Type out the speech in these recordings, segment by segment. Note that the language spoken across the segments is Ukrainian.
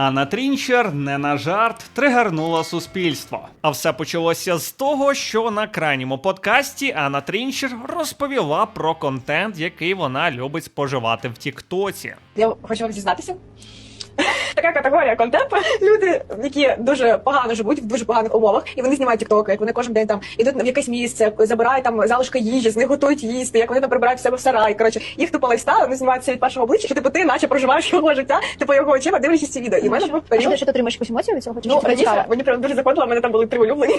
Анна Трінчер не на жарт тригернула суспільство. А все почалося з того, що на крайньому подкасті Анна Трінчер розповіла про контент, який вона любить споживати в Тіктоці. Я хочу вам зізнатися. Така категорія контенту. Люди, які дуже погано живуть в дуже поганих умовах, і вони знімають тіктоки, як вони кожен день там ідуть в якесь місце, забирають там залишки їжі, з них готують їсти, як вони там прибирають в себе в сарай. Коротше, їх тупо лайфстайл, вони знімаються від першого обличчя, що типу ти наче проживаєш його життя, типу його очима, дивлячись ці відео. І в мене був А що, ти отримаєш якусь емоцію від цього? Чи Ну, раніше мені прям дуже заходило, в мене там були три улюблені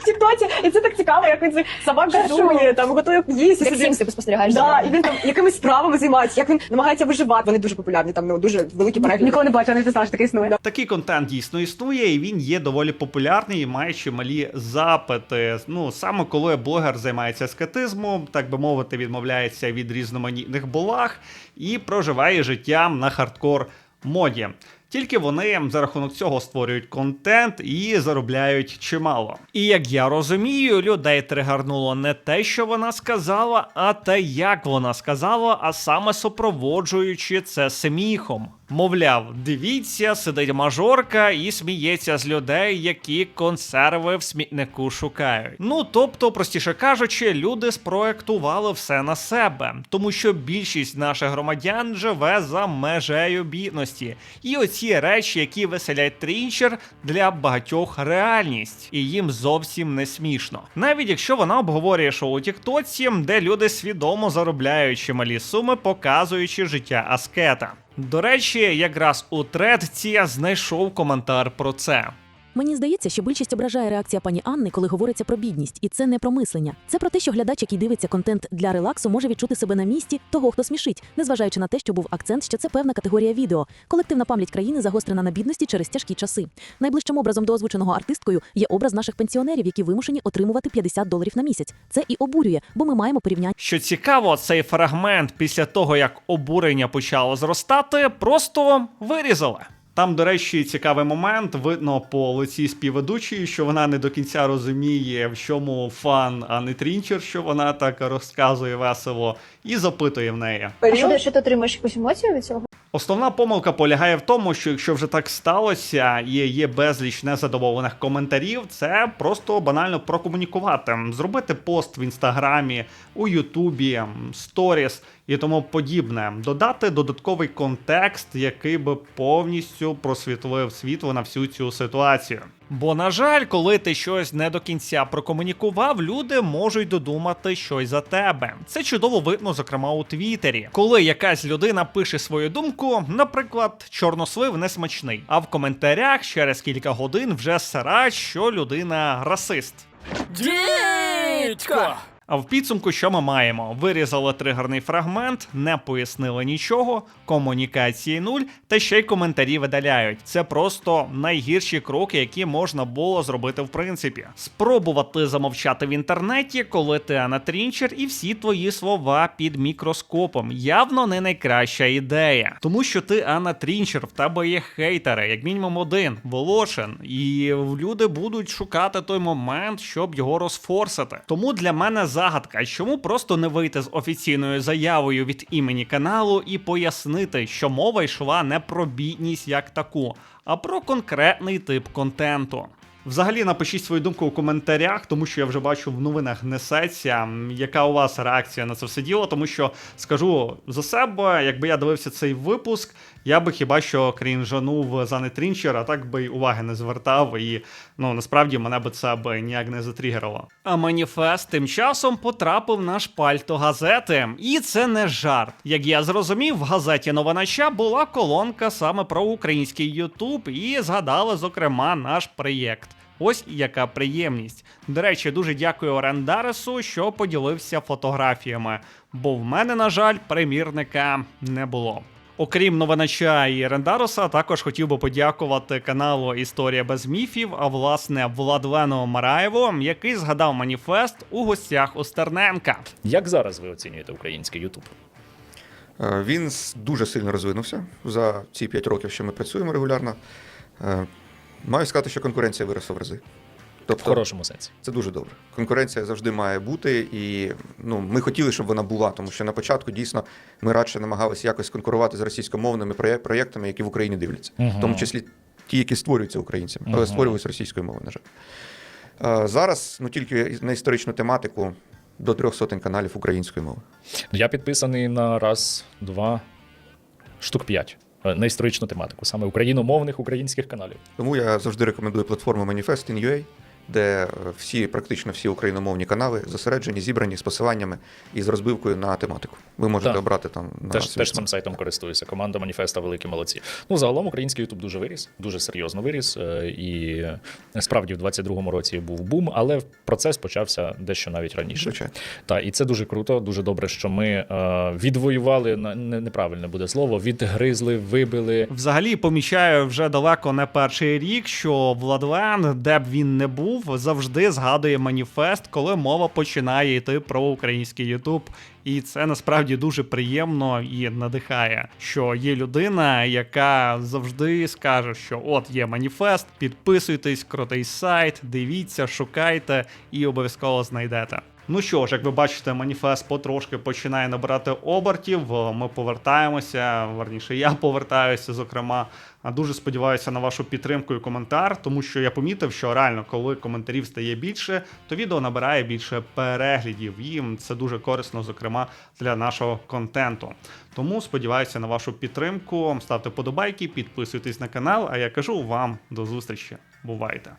в Тіктоці, і це так цікаво, як він собак годує, там готує їсти Як ти спостерігаєш Да, і він там якимись справами займається, як він намагається виживати. Вони дуже популярні, там ну дуже великі перегляди. Ніколи не бачила, не знала, що таке існує. Такий контент дійсно існує, і він є доволі популярний і має чималі запити. Ну саме коли блогер займається аскетизмом, так би мовити, відмовляється від різноманітних благ і проживає життям на хардкор моді. Тільки вони за рахунок цього створюють контент і заробляють чимало. І як я розумію, людей тригернуло не те, що вона сказала, а те, як вона сказала, а саме супроводжуючи це сміхом. Мовляв, дивіться, сидить мажорка і сміється з людей, які консерви в смітнику шукають. Ну тобто, простіше кажучи, люди спроектували все на себе, тому що більшість наших громадян живе за межею бідності. І оці речі, які веселять трінчер, для багатьох реальність, і їм зовсім не смішно. Навіть якщо вона обговорює шоу Тіктоці, де люди свідомо заробляють чималі суми, показуючи життя аскета. До речі, якраз у тредці я знайшов коментар про це. Мені здається, що більшість ображає реакція пані Анни, коли говориться про бідність, і це не про мислення. Це про те, що глядач, який дивиться контент для релаксу, може відчути себе на місці того, хто смішить, незважаючи на те, що був акцент, що це певна категорія відео. Колективна пам'ять країни загострена на бідності через тяжкі часи. Найближчим образом до озвученого артисткою є образ наших пенсіонерів, які вимушені отримувати 50 доларів на місяць. Це і обурює, бо ми маємо порівняння. Що цікаво, цей фрагмент після того, як обурення почало зростати, просто вирізали. Там, до речі, цікавий момент. Видно по лиці співведучої, що вона не до кінця розуміє, в чому фан, а не трінчер, що вона так розказує весело, і запитує в неї. А що, ти- отримаєш якусь емоцію від цього? Основна помилка полягає в тому, що якщо вже так сталося і є безліч незадоволених коментарів, це просто банально прокомунікувати, зробити пост в інстаграмі, у Ютубі, сторіс і тому подібне, додати додатковий контекст, який би повністю просвітлив світло на всю цю ситуацію. Бо, на жаль, коли ти щось не до кінця прокомунікував, люди можуть додумати щось за тебе. Це чудово видно, зокрема у Твіттері. Коли якась людина пише свою думку, наприклад, чорнослив несмачний, а в коментарях через кілька годин вже срач, що людина расист. Дідько! А в підсумку, що ми маємо? Вирізали тригерний фрагмент, не пояснили нічого, комунікації нуль, та ще й коментарі видаляють. Це просто найгірші кроки, які можна було зробити в принципі. Спробувати замовчати в інтернеті, коли ти Анна Трінчер, і всі твої слова під мікроскопом. Явно не найкраща ідея. Тому що ти Анна Трінчер, в тебе є хейтери, як мінімум один, Волошин, і люди будуть шукати той момент, щоб його розфорсити. Тому для мене загадка, чому просто не вийти з офіційною заявою від імені каналу і пояснити, що мова йшла не про бідність як таку, а про конкретний тип контенту. Взагалі напишіть свою думку у коментарях, тому що я вже бачу в новинах несеться. Яка у вас реакція на це все діло? Тому що скажу за себе, якби я дивився цей випуск, я би хіба що крінжанув за не Трінчер, а так би й уваги не звертав, і ну насправді мене би це би ніяк не затригерило. А маніфест тим часом потрапив на шпальту газети, і це не жарт. Як я зрозумів, в газеті Новинача була колонка саме про український Ютуб, і згадали зокрема наш проєкт. Ось яка приємність. До речі, дуже дякую орендаресу, що поділився фотографіями, бо в мене, на жаль, примірника не було. Окрім новинача і Рендароса, також хотів би подякувати каналу Історія без міфів, а власне Владлену Мараєву, який згадав маніфест у гостях у Стерненка. Як зараз ви оцінюєте український Ютуб? Е, Він дуже сильно розвинувся за ці 5 років, що ми працюємо регулярно. Е, Маю сказати, що конкуренція виросла в рази. Тобто В хорошому сенсі. це дуже добре. Конкуренція завжди має бути, і ну ми хотіли, щоб вона була, тому що на початку дійсно ми радше намагалися якось конкурувати з російськомовними проєктами, які в Україні дивляться, Мгм. в тому числі ті, які створюються українцями, але Мгм. створювалися російською мовою, на жаль. Зараз ну тільки на історичну тематику до трьох сотень каналів української мови. Я підписаний на раз, два, штук п'ять е, на історичну тематику, саме україномовних українських каналів. Тому я завжди рекомендую платформу Manifest.in.ua, де е, всі, практично всі україномовні канали зосереджені, зібрані з посиланнями і з розбивкою на тематику. Ви можете Так. обрати там на Теж, теж цим сайтом користуюся. Команда Маніфеста великі молодці. Ну, загалом український Ютуб дуже виріс, дуже серйозно виріс. е, І справді в 22-му році був бум, але процес почався дещо навіть раніше. Звичайно. Так, і це дуже круто, дуже добре, що ми е, відвоювали неправильне буде слово, відгризли, вибили. Взагалі помічаю вже далеко не перший рік, що Владлен, де б він не був, завжди згадує маніфест, коли мова починає йти про український Ютуб. І це насправді дуже приємно і надихає, що є людина, яка завжди скаже, що от є маніфест, підписуйтесь, крутий сайт, дивіться, шукайте і обов'язково знайдете. Ну що ж, як ви бачите, маніфест потрошки починає набирати обертів. Ми повертаємося. Верніше, я повертаюся, зокрема. А Дуже сподіваюся на вашу підтримку і коментар, тому що я помітив, що реально, коли коментарів стає більше, то відео набирає більше переглядів. І це дуже корисно, зокрема, для нашого контенту. Тому сподіваюся на вашу підтримку. Ставте подобайки, підписуйтесь на канал. А я кажу вам до зустрічі. Бувайте!